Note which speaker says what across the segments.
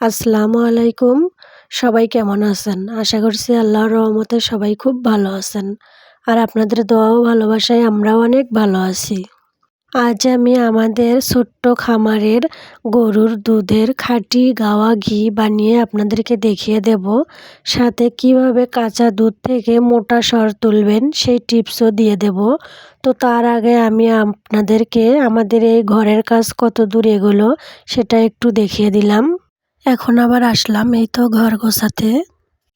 Speaker 1: আসসালামু আলাইকুম। সবাই কেমন আছেন? আশা করছি আল্লাহর রহমতে সবাই খুব ভালো আছেন। আর আপনাদের দোয়াও ভালোবাসায় আমরাও অনেক ভালো আছি। আজ আমি আমাদের ছোট্ট খামারের গরুর দুধের খাঁটি গাওয়া ঘি বানিয়ে আপনাদেরকে দেখিয়ে দেব। সাথে কীভাবে কাঁচা দুধ থেকে মোটা সর তুলবেন সেই টিপসও দিয়ে দেব। তো তার আগে আমি আপনাদেরকে আমাদের এই ঘরের কাজ কত দূর এগোলো সেটা একটু দেখিয়ে দিলাম। এখন আবার আসলাম এই তো ঘর গোছাতে।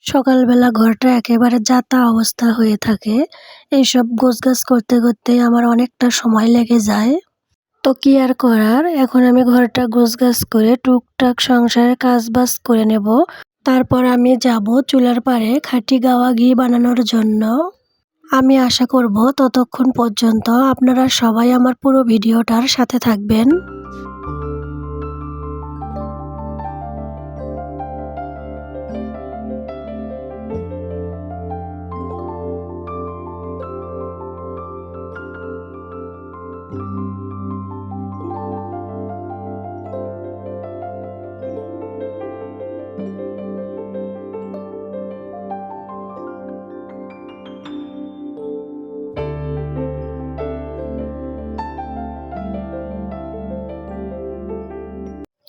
Speaker 1: সকালবেলা ঘরটা একেবারে যাতা অবস্থা হয়ে থাকে। এইসব গোছগাছ করতে করতে আমার অনেকটা সময় লেগে যায়। তো কি আর করার? এখন আমি ঘরটা গোছগাছ করে টুকটাক সংসারের কাজ বাজ করে নেব। তারপর আমি যাব চুলার পাড়ে খাঁটি গাওয়া ঘি বানানোর জন্য। আমি আশা করব ততক্ষণ পর্যন্ত আপনারা সবাই আমার পুরো ভিডিওটার সাথে থাকবেন।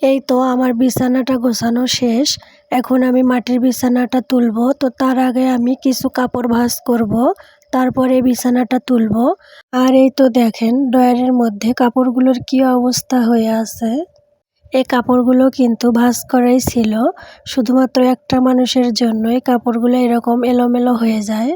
Speaker 1: এই তো আমার বিছানাটা গোছানো শেষ। এখন আমি মাটির বিছানাটা তুলব। তো তার আগে আমি কিছু কাপড় ভাঁজ করব। তারপরে বিছানাটা তুলব। আর এই তো দেখেন ডয়ারের মধ্যে কাপড়গুলোর কি অবস্থা হয়ে আছে। এই কাপড়গুলো কিন্তু ভাঁজ করাই ছিল। শুধুমাত্র একটা মানুষের জন্য এই কাপড়গুলো এরকম এলোমেলো হয়ে যায়।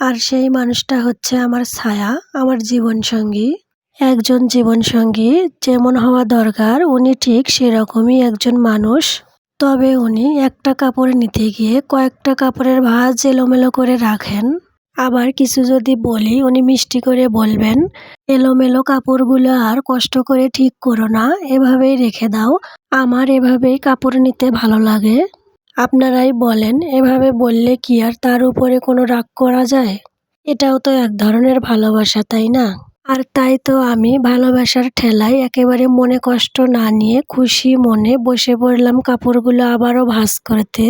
Speaker 1: আর সেই মানুষটা হচ্ছে আমার ছায়া, আমার জীবনসঙ্গী। একজন জীবনসঙ্গী যেমন হওয়া দরকার, উনি ঠিক সেরকমই একজন মানুষ। তবে উনি একটা কাপড় নিতে গিয়ে কয়েকটা কাপড়ের ভাঁজ এলোমেলো করে রাখেন। আবার কিছু যদি বলি, উনি মিষ্টি করে বলবেন, এলোমেলো কাপড়গুলো আর কষ্ট করে ঠিক করো না, এভাবেই রেখে দাও। আমার এভাবেই কাপড় নিতে ভালো লাগে। আপনারাই বলেন, এভাবে বললে কি আর তার উপরে কোনো রাগ করা যায়? এটাও তো এক ধরনের ভালোবাসা, তাই না? আর তাই তো আমি ভালোবাসার ঠেলায় একেবারে মনে কষ্ট না নিয়ে খুশি মনে বসে পড়লাম কাপড়গুলো আবারও ভাঁজ করতে।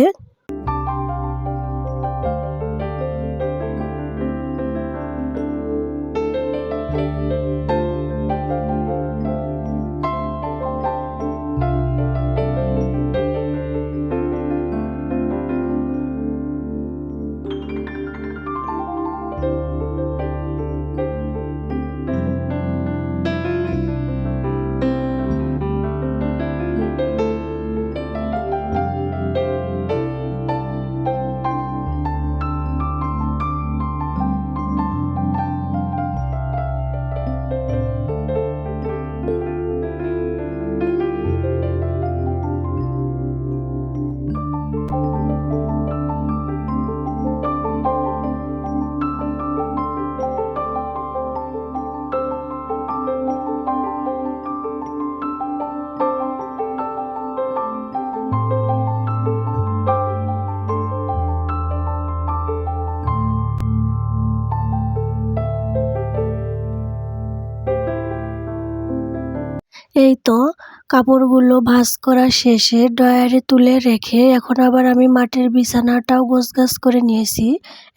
Speaker 1: কাপড়গুলো ভাঁজ করা শেষে ড্রয়ারে তুলে রেখে এখন আবার আমি মাটির বিছানাটাও গোছগাছ করে নিয়েছি।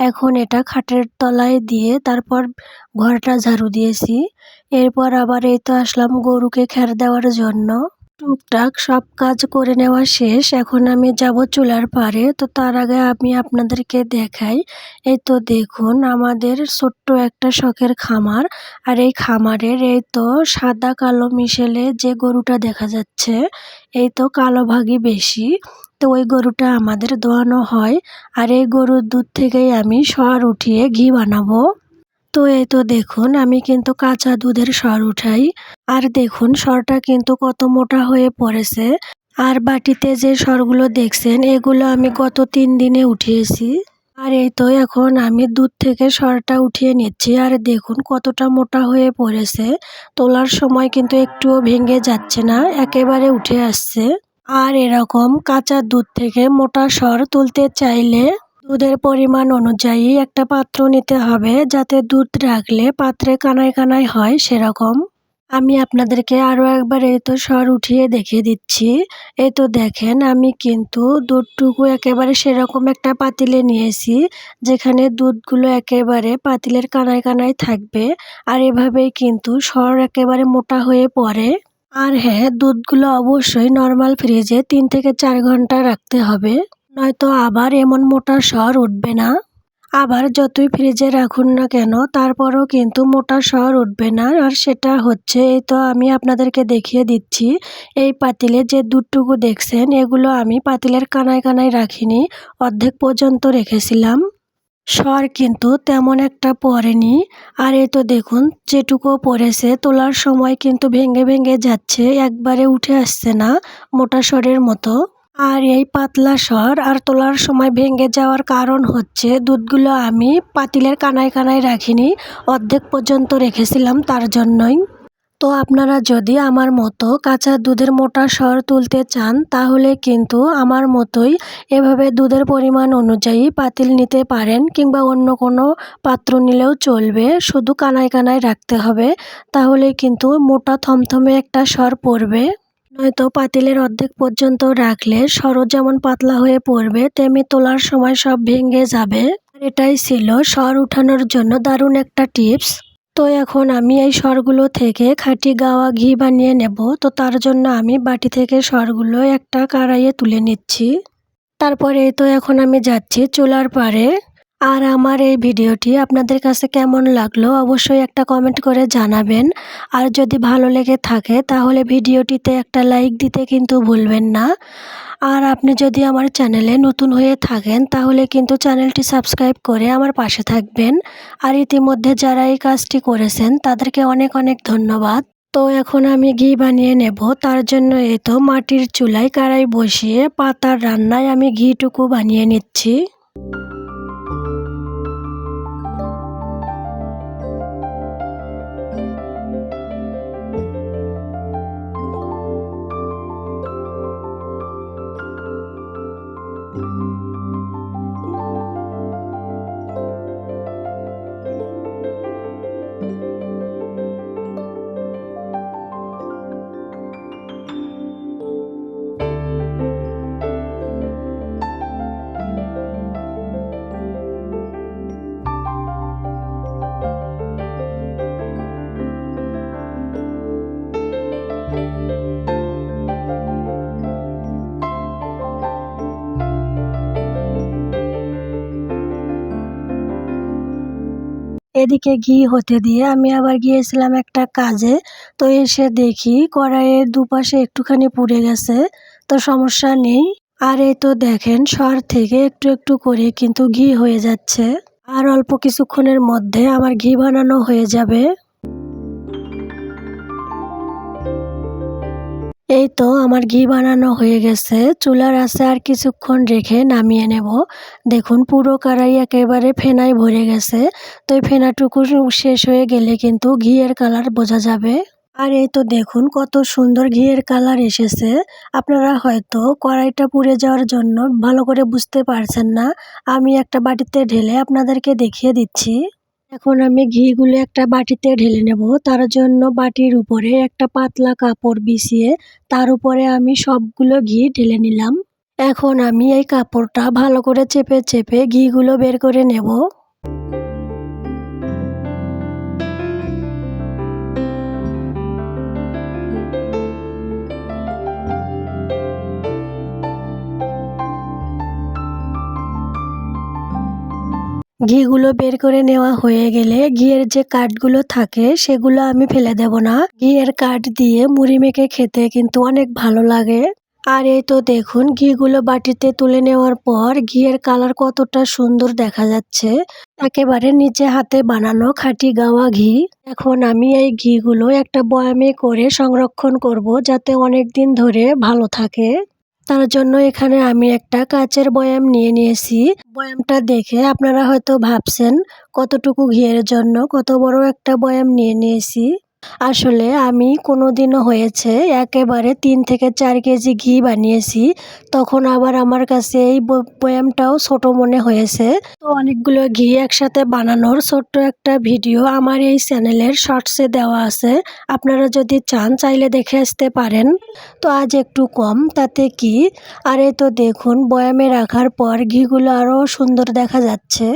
Speaker 1: এখন এটা খাটের তলায় দিয়ে তারপর ঘরটা ঝাড়ু দিয়েছি। এরপর আবার এই তো আসলাম গরুকে খ্যার দেওয়ার জন্য। টুকটাক সব কাজ করে নেওয়া শেষ। এখন আমি যাব চুলার পাড়ে। তো তার আগে আমি আপনাদেরকে দেখাই। এই তো দেখুন, আমাদের ছোট্ট একটা শখের খামার। আর এই খামারের এই তো সাদা কালো মিশেলে যে গরুটা দেখা যাচ্ছে, এই তো কালো ভাগই বেশি। তো ওই গরুটা আমাদের দোয়ানো হয়। আর এই গরুর দুধ থেকেই আমি সর উঠিয়ে ঘি বানাবো। তো এই তো দেখুন, আমি কিন্তু কাঁচা দুধের সর উঠাই। আর দেখুন, সরটা কিন্তু কত মোটা হয়ে পড়েছে। আর বাটিতে যে সরগুলো দেখছেন, এগুলো আমি গত তিন দিনে উঠিয়েছি। আর এই তো এখন আমি দুধ থেকে সরটা উঠিয়ে নিচ্ছি। আর দেখুন, কতটা মোটা হয়ে পড়েছে। তোলার সময় কিন্তু একটুও ভেঙে যাচ্ছে না, একেবারে উঠে আসছে। আর এরকম কাঁচা দুধ থেকে মোটা সর তুলতে চাইলে দুধের পরিমাণ অনুযায়ী একটা পাত্র নিতে হবে যাতে দুধ রাখলে পাত্রে কানায় কানায় হয় সেরকম। আমি আপনাদেরকে আরও একবার এই তো সর উঠিয়ে দেখিয়ে দিচ্ছি। এই তো দেখেন, আমি কিন্তু দুধটুকু একেবারে সেরকম একটা পাতিলে নিয়েছি, যেখানে দুধগুলো একেবারে পাতিলের কানায় কানায় থাকবে, আর এভাবেই কিন্তু সর একেবারে মোটা হয়ে পড়ে। আর হ্যাঁ দুধগুলো অবশ্যই নর্মাল ফ্রিজে তিন থেকে চার ঘণ্টা রাখতে হবে। নয়তো আবার এমন মোটা সর উঠবে না? আবার যতই ফ্রিজে রাখুন না কেন, তারপরও কিন্তু মোটা সর উঠবে না। আর সেটা হচ্ছে, এই তো আমি আপনাদেরকে দেখিয়ে দিচ্ছি, এই পাতিলে যে দুধটুকু দেখছেন, এগুলো আমি পাতিলের কানায় কানায় রাখিনি, অর্ধেক পর্যন্ত রেখেছিলাম। সর কিন্তু তেমন একটা পড়েনি। আর এই তো দেখুন যেটুকু পড়েছে, তোলার সময় কিন্তু ভেঙে ভেঙে যাচ্ছে, একবারে উঠে আসছে না, মোটা সরের মতো। আর এই পাতলা সর আর তোলার সময় ভেঙে যাওয়ার কারণ হচ্ছে দুধগুলো আমি পাতিলের কানায় কানায় রাখিনি, অর্ধেক পর্যন্ত রেখেছিলাম তার জন্যই। তো আপনারা যদি আমার মতো কাঁচা দুধের মোটা সর তুলতে চান, তাহলে কিন্তু আমার মতোই এভাবে দুধের পরিমাণ অনুযায়ী পাতিল নিতে পারেন কিংবা অন্য কোনো পাত্র নিলেও চলবে, শুধু কানায় কানায় রাখতে হবে, তাহলে কিন্তু মোটা থমথমে একটা সর পড়বে। নয়তো পাতিলের অর্ধেক পর্যন্ত রাখলে সরও যেমন পাতলা হয়ে পড়বে, তেমনি তোলার সময় সব ভেঙে যাবে। আর এটাই ছিল সর উঠানোর জন্য দারুণ একটা টিপস। তো এখন আমি এই সরগুলো থেকে খাঁটি গাওয়া ঘি বানিয়ে নেব। তো তার জন্য আমি বাটি থেকে সরগুলো একটা কাড়াইয়ে তুলে নিচ্ছি। তারপরে তো এখন আমি যাচ্ছি চুলার পাড়ে। আর আমার এই ভিডিওটি আপনাদের কাছে কেমন লাগল অবশ্যই একটা কমেন্ট করে জানাবেন। আর যদি ভালো লেগে থাকে, তাহলে ভিডিওটিতে একটা লাইক দিতে কিন্তু ভুলবেন না। আর আপনি যদি আমার চ্যানেলে নতুন হয়ে থাকেন, তাহলে কিন্তু চ্যানেলটি সাবস্ক্রাইব করে আমার পাশে থাকবেন। আর ইতিমধ্যে যারা এই কাজটি করেছেন, তাদেরকে অনেক অনেক ধন্যবাদ। তো এখন আমি ঘি বানিয়ে নেব। তার জন্য এই তো মাটির চুলায় কড়াই বসিয়ে পাতার রান্নায় আমি ঘিটুকু বানিয়ে নিচ্ছি। এদিকে ঘি হতে দিয়ে আমি আবার গিয়েছিলাম একটা কাজে। তো এসে দেখি কড়াইয়ের দুপাশে একটুখানি পুড়ে গেছে, তো সমস্যা নেই। আর এই তো দেখেন, সর থেকে একটু একটু করে কিন্তু ঘি হয়ে যাচ্ছে। আর অল্প কিছুক্ষণের মধ্যে আমার ঘি বানানো হয়ে যাবে। এই তো আমার ঘি বানানো হয়ে গেছে। চুলার আছে আর কিছুক্ষণ রেখে নামিয়ে নেব। দেখুন পুরো কড়াই একেবারে ফেনায় ভরে গেছে। তো এই ফেনাটুকু শেষ হয়ে গেলে কিন্তু ঘিয়ের কালার বোঝা যাবে। আর এই তো দেখুন কত সুন্দর ঘিয়ের কালার এসেছে। আপনারা হয়তো কড়াইটা পুড়ে যাওয়ার জন্য ভালো করে বুঝতে পারছেন না। আমি একটা বাটিতে ঢেলে আপনাদেরকে দেখিয়ে দিচ্ছি। এখন আমি ঘিগুলো একটা বাটিতে ঢেলে নেব। তার জন্য বাটির উপরে একটা পাতলা কাপড় বিছিয়ে তার উপরে আমি সবগুলো ঘি ঢেলে নিলাম। এখন আমি এই কাপড়টা ভালো করে চেপে চেপে ঘিগুলো বের করে নেব। ঘিগুলো বের করে নেওয়া হয়ে গেলে ঘিয়ের যে কাঠগুলো থাকে সেগুলো আমি ফেলে দেব না। ঘিয়ের কাঠ দিয়ে মুড়ি মেখে খেতে কিন্তু অনেক ভালো লাগে। আর এই তো দেখুন, ঘিগুলো বাটিতে তুলে নেওয়ার পর ঘিয়ের কালার কতটা সুন্দর দেখা যাচ্ছে। একেবারে নিচে হাতে বানানো খাঁটি গাওয়া ঘি। এখন আমি এই ঘিগুলো একটা বয়ামে করে সংরক্ষণ করব যাতে অনেক দিন ধরে ভালো থাকে। তার জন্য এখানে আমি একটা কাচের বয়াম নিয়ে নিয়েছি। বয়ামটা দেখে আপনারা হয়তো ভাবছেন, কতটুকু ঘিয়ের জন্য কত বড় একটা বয়াম নিয়ে নিয়েছি। আসলে আমি কোনো দিনও হয়েছে একেবারে তিন থেকে চার কেজি ঘি বানিয়েছি, তখন আবার আমার কাছে এই বয়ামটাও ছোট মনে হয়েছে। তো অনেকগুলো ঘি একসাথে বানানোর ছোট্ট একটা ভিডিও আমার এই চ্যানেলের শর্টসে দেওয়া আছে, আপনারা যদি চান চাইলে দেখে আসতে পারেন। তো আজ একটু কম, তাতে কি? আর এই তো দেখুন, বয়ামে রাখার পর ঘিগুলো আরও সুন্দর দেখা যাচ্ছে।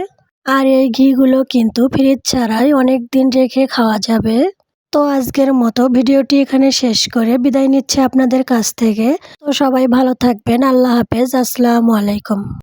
Speaker 1: আর এই ঘিগুলো কিন্তু ফ্রিজ ছাড়াই অনেক দিন রেখে খাওয়া যাবে। তো আজকের মতো ভিডিওটি এখানে শেষ করে বিদায় নিচ্ছে আপনাদের কাছ থেকে। তো সবাই ভালো থাকবেন। আল্লাহ হাফেজ। আসসালামু আলাইকুম।